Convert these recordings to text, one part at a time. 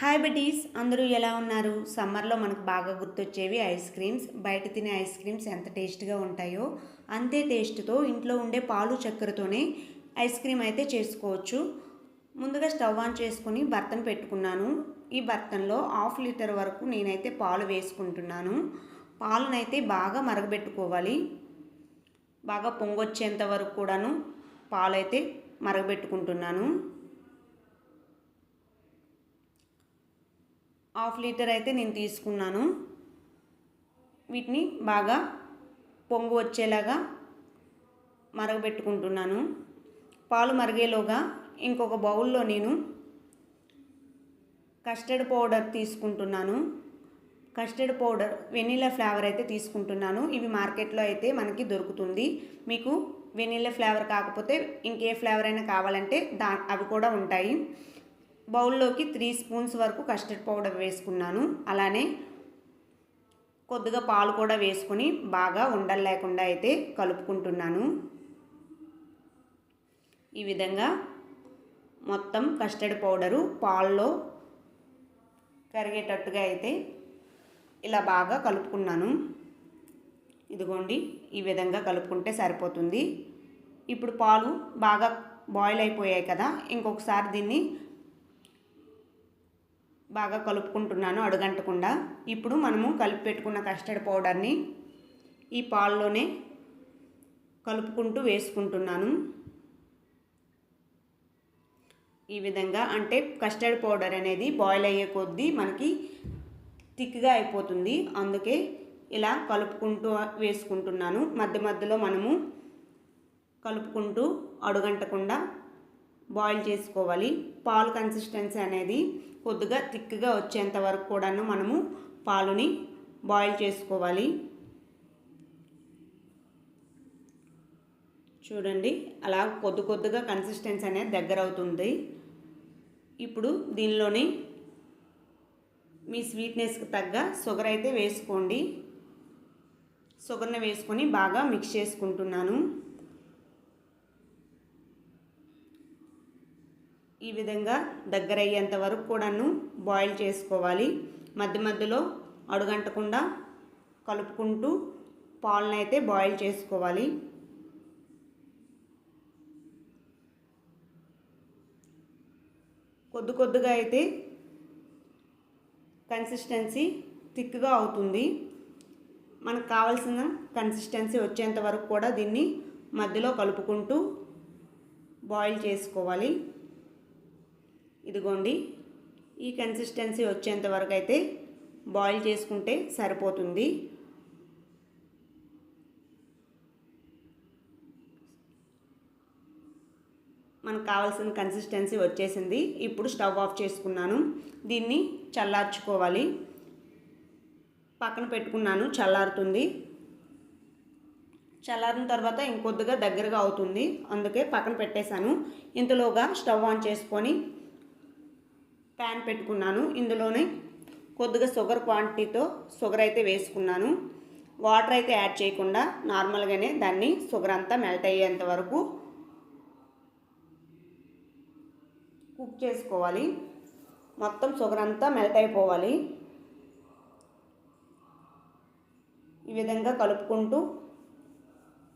Hi buddies అందరూ ఎలా ఉన్నారు? సమ్మర్లో మనకు బాగా గుర్తొచ్చేవి ఐస్ క్రీమ్స్. బయట తినే ఐస్ క్రీమ్స్ ఎంత టేస్ట్గా ఉంటాయో అంతే టేస్ట్తో ఇంట్లో ఉండే పాలు చక్కెరతోనే ఐస్ క్రీమ్ అయితే చేసుకోవచ్చు. ముందుగా స్టవ్ ఆన్ చేసుకుని బర్తన్ పెట్టుకున్నాను. ఈ బర్తన్లో హాఫ్ లీటర్ వరకు నేనైతే పాలు వేసుకుంటున్నాను. పాలనైతే బాగా మరగబెట్టుకోవాలి. బాగా పొంగొచ్చేంత వరకు కూడాను పాలైతే మరగబెట్టుకుంటున్నాను. హాఫ్ లీటర్ అయితే నేను తీసుకున్నాను. వీటిని బాగా పొంగు వచ్చేలాగా మరగబెట్టుకుంటున్నాను. పాలు మరిగేలోగా ఇంకొక బౌల్లో నేను కస్టర్డ్ పౌడర్ తీసుకుంటున్నాను. కస్టర్డ్ పౌడర్ వెనీలా ఫ్లేవర్ అయితే తీసుకుంటున్నాను. ఇవి మార్కెట్లో అయితే మనకి దొరుకుతుంది. మీకు వెనీలా ఫ్లేవర్ కాకపోతే ఇంకే ఫ్లేవర్ అయినా కావాలంటే దా అవి కూడా ఉంటాయి. బౌల్లోకి త్రీ స్పూన్స్ వరకు కస్టర్డ్ పౌడర్ వేసుకున్నాను. అలానే కొద్దిగా పాలు కూడా వేసుకొని బాగా ఉండలు లేకుండా అయితే కలుపుకుంటున్నాను. ఈ విధంగా మొత్తం కస్టర్డ్ పౌడరు పాల్లో కరిగేటట్టుగా అయితే ఇలా బాగా కలుపుకున్నాను. ఇదిగోండి ఈ విధంగా కలుపుకుంటే సరిపోతుంది. ఇప్పుడు పాలు బాగా బాయిల్ అయిపోయాయి కదా ఇంకొకసారి దీన్ని బాగా కలుపుకుంటున్నాను అడుగంటకుండా. ఇప్పుడు మనము కలిపి పెట్టుకున్న కస్టర్డ్ పౌడర్ని ఈ పాల్లోనే కలుపుకుంటూ వేసుకుంటున్నాను. ఈ విధంగా అంటే కస్టర్డ్ పౌడర్ అనేది బాయిల్ అయ్యే కొద్దీ మనకి థిక్గా అయిపోతుంది. అందుకే ఇలా కలుపుకుంటూ వేసుకుంటున్నాను. మధ్య మధ్యలో మనము కలుపుకుంటూ అడుగంటకుండా బాయిల్ చేసుకోవాలి. పాలు కన్సిస్టెన్సీ అనేది కొద్దిగా థిక్గా వచ్చేంత వరకు కూడాను మనము పాలుని బాయిల్ చేసుకోవాలి. చూడండి అలా కొద్ది కొద్దిగా కన్సిస్టెన్సీ అనేది దగ్గర అవుతుంది. ఇప్పుడు దీనిలోని మీ స్వీట్నెస్కి తగ్గ షుగర్ అయితే వేసుకోండి. షుగర్ని వేసుకొని బాగా మిక్స్ చేసుకుంటున్నాను. ఈ విధంగా దగ్గర అయ్యేంత వరకు కూడాను బాయిల్ చేసుకోవాలి. మధ్య మధ్యలో అడుగంటకుండా కలుపుకుంటూ పాలను అయితే బాయిల్ చేసుకోవాలి. కొద్ది కొద్దిగా అయితే కన్సిస్టెన్సీ థిక్గా అవుతుంది. మనకు కావాల్సిన కన్సిస్టెన్సీ వచ్చేంత వరకు కూడా దీన్ని మధ్యలో కలుపుకుంటూ బాయిల్ చేసుకోవాలి. ఇదిగోండి ఈ కన్సిస్టెన్సీ వచ్చేంత వరకు అయితే బాయిల్ చేసుకుంటే సరిపోతుంది. మనకు కావాల్సిన కన్సిస్టెన్సీ వచ్చేసింది. ఇప్పుడు స్టవ్ ఆఫ్ చేసుకున్నాను. దీన్ని చల్లార్చుకోవాలి. పక్కన పెట్టుకున్నాను చల్లారుతుంది. చల్లారిన తర్వాత ఇంకొద్దిగా దగ్గరగా అవుతుంది. అందుకే పక్కన పెట్టేశాను. ఇంతలోగా స్టవ్ ఆన్ చేసుకొని ప్యాన్ పెట్టుకున్నాను. ఇందులోనే కొద్దిగా షుగర్ క్వాంటిటీతో షుగర్ అయితే వేసుకున్నాను. వాటర్ అయితే యాడ్ చేయకుండా నార్మల్గానే దాన్ని షుగర్ అంతా మెల్ట్ అయ్యేంత వరకు కుక్ చేసుకోవాలి. మొత్తం షుగర్ అంతా మెల్ట్ అయిపోవాలి. ఈ విధంగా కలుపుకుంటూ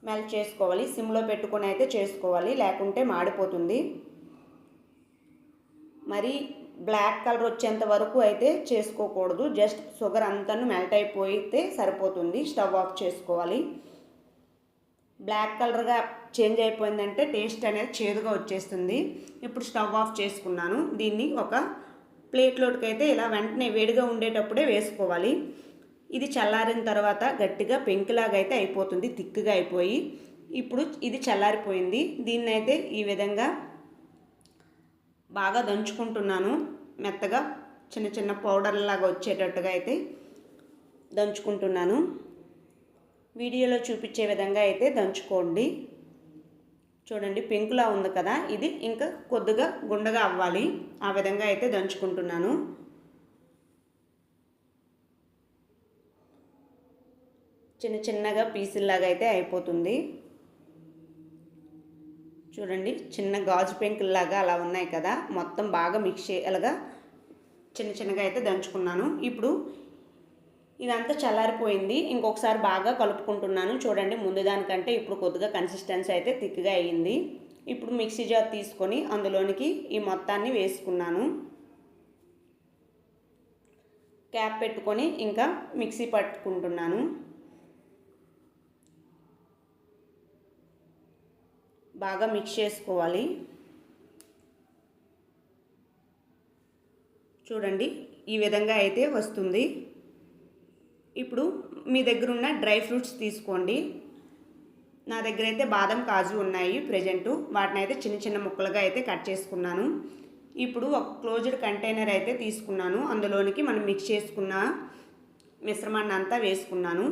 మెల్ట్ చేసుకోవాలి. సిమ్లో పెట్టుకొని అయితే చేసుకోవాలి. లేకుంటే మాడిపోతుంది. మరి బ్లాక్ కలర్ వచ్చేంత వరకు అయితే చేసుకోకూడదు. జస్ట్ షుగర్ అంతా మెల్ట్ అయిపోయితే సరిపోతుంది. స్టవ్ ఆఫ్ చేసుకోవాలి. బ్లాక్ కలర్గా చేంజ్ అయిపోయిందంటే టేస్ట్ అనేది చేదుగా వచ్చేస్తుంది. ఇప్పుడు స్టవ్ ఆఫ్ చేసుకున్నాను. దీన్ని ఒక ప్లేట్లోకి అయితే ఇలా వెంటనే వేడిగా ఉండేటప్పుడే వేసుకోవాలి. ఇది చల్లారిన తర్వాత గట్టిగా పెంకులాగా అయితే అయిపోతుంది. థిక్గా అయిపోయి ఇప్పుడు ఇది చల్లారిపోయింది. దీన్ని అయితే ఈ విధంగా బాగా దంచుకుంటున్నాను. మెత్తగా చిన్న చిన్న పౌడర్లాగా వచ్చేటట్టుగా అయితే దంచుకుంటున్నాను. వీడియోలో చూపించే విధంగా అయితే దంచుకోండి. చూడండి పెంకులా ఉంది కదా. ఇది ఇంకా కొద్దిగా గుండగా అవ్వాలి. ఆ విధంగా అయితే దంచుకుంటున్నాను. చిన్న చిన్నగా పీసుల్లాగా అయితే అయిపోతుంది. చూడండి చిన్న గాజు పెంకుల్లాగా అలా ఉన్నాయి కదా. మొత్తం బాగా మిక్స్ చేయాలగా చిన్న చిన్నగా అయితే దంచుకున్నాను. ఇప్పుడు ఇదంతా చల్లారిపోయింది. ఇంకొకసారి బాగా కలుపుకుంటున్నాను. చూడండి ముందు దానికంటే ఇప్పుడు కొద్దిగా కన్సిస్టెన్సీ అయితే థిక్గా అయ్యింది. ఇప్పుడు మిక్సీ జార్ తీసుకొని అందులోనికి ఈ మొత్తాన్ని వేసుకున్నాను. క్యాప్ పెట్టుకొని ఇంకా మిక్సీ పట్టుకుంటున్నాను. బాగా మిక్స్ చేసుకోవాలి. చూడండి ఈ విధంగా అయితే వస్తుంది. ఇప్పుడు మీ దగ్గర ఉన్న డ్రై ఫ్రూట్స్ తీసుకోండి. నా దగ్గర అయితే బాదం కాజు ఉన్నాయి ప్రజెంటు. వాటిని అయితే చిన్న చిన్న ముక్కలుగా అయితే కట్ చేసుకున్నాను. ఇప్పుడు ఒక క్లోజ్డ్ కంటైనర్ అయితే తీసుకున్నాను. అందులోనికి మనం మిక్స్ చేసుకున్న మిశ్రమాన్ని అంతా వేసుకున్నాను.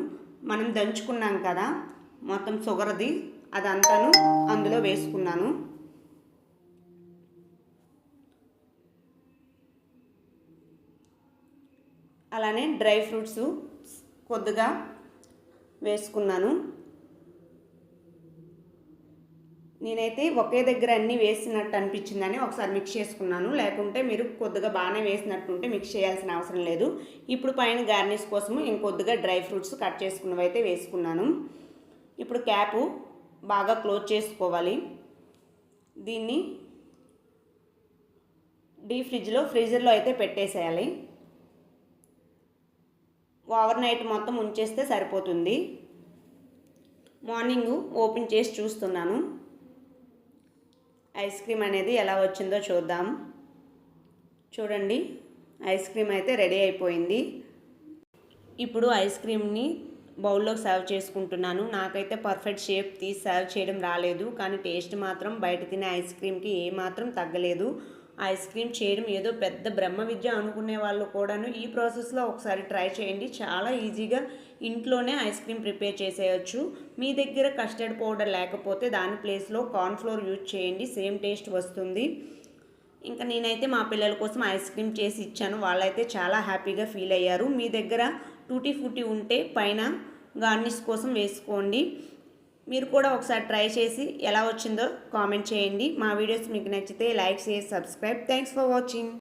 మనం దంచుకున్నాం కదా మొత్తం షుగర్ది అదంతాను అందులో వేసుకున్నాను. అలానే డ్రై ఫ్రూట్స్ కొద్దిగా వేసుకున్నాను. నేనైతే ఒకే దగ్గర అన్నీ వేసినట్టు అనిపించిందని ఒకసారి మిక్స్ చేసుకున్నాను. లేకుంటే మీరు కొద్దిగా బాగానే వేసినట్టుంటే మిక్స్ చేయాల్సిన అవసరం లేదు. ఇప్పుడు పైన గార్నిష్ కోసము ఇంకొద్దిగా డ్రై ఫ్రూట్స్ కట్ చేసుకున్నవి అయితే వేసుకున్నాను. ఇప్పుడు క్యాపు బాగా క్లోజ్ చేసుకోవాలి. దీన్ని డీ ఫ్రిడ్జ్లో ఫ్రీజర్లో అయితే పెట్టేసేయాలి. ఓవర్ నైట్ మొత్తం ఉంచేస్తే సరిపోతుంది. మార్నింగ్ ఓపెన్ చేసి చూస్తున్నాను. ఐస్ క్రీమ్ అనేది ఎలా వచ్చిందో చూద్దాం. చూడండి ఐస్ క్రీమ్ అయితే రెడీ అయిపోయింది. ఇప్పుడు ఐస్ క్రీమ్ని బౌల్లో సర్వ్ చేసుకుంటున్నాను. నాకైతే పర్ఫెక్ట్ షేప్ తీసి సర్వ్ చేయడం రాలేదు. కానీ టేస్ట్ మాత్రం బయట తినే ఐస్ క్రీమ్కి ఏమాత్రం తగ్గలేదు. ఐస్ క్రీమ్ చేయడం ఏదో పెద్ద బ్రహ్మ విద్య అనుకునే వాళ్ళు కూడాను ఈ ప్రాసెస్లో ఒకసారి ట్రై చేయండి. చాలా ఈజీగా ఇంట్లోనే ఐస్ క్రీమ్ ప్రిపేర్ చేసేయచ్చు. మీ దగ్గర కస్టర్డ్ పౌడర్ లేకపోతే దాని ప్లేస్లో కార్న్ఫ్లోర్ యూజ్ చేయండి. సేమ్ టేస్ట్ వస్తుంది. ఇంకా నేనైతే మా పిల్లల కోసం ఐస్ క్రీమ్ చేసి ఇచ్చాను. వాళ్ళైతే చాలా హ్యాపీగా ఫీల్ అయ్యారు. మీ దగ్గర టూటీ ఫుటీ ఉంటే పైన గార్నిష్ కోసం వేసుకోండి. మీరు కూడా ఒకసారి ట్రై చేసి ఎలా వచ్చిందో కామెంట్ చేయండి. మా వీడియోస్ మీకు నచ్చితే లైక్ చేసి సబ్స్క్రైబ్. Thanks for watching.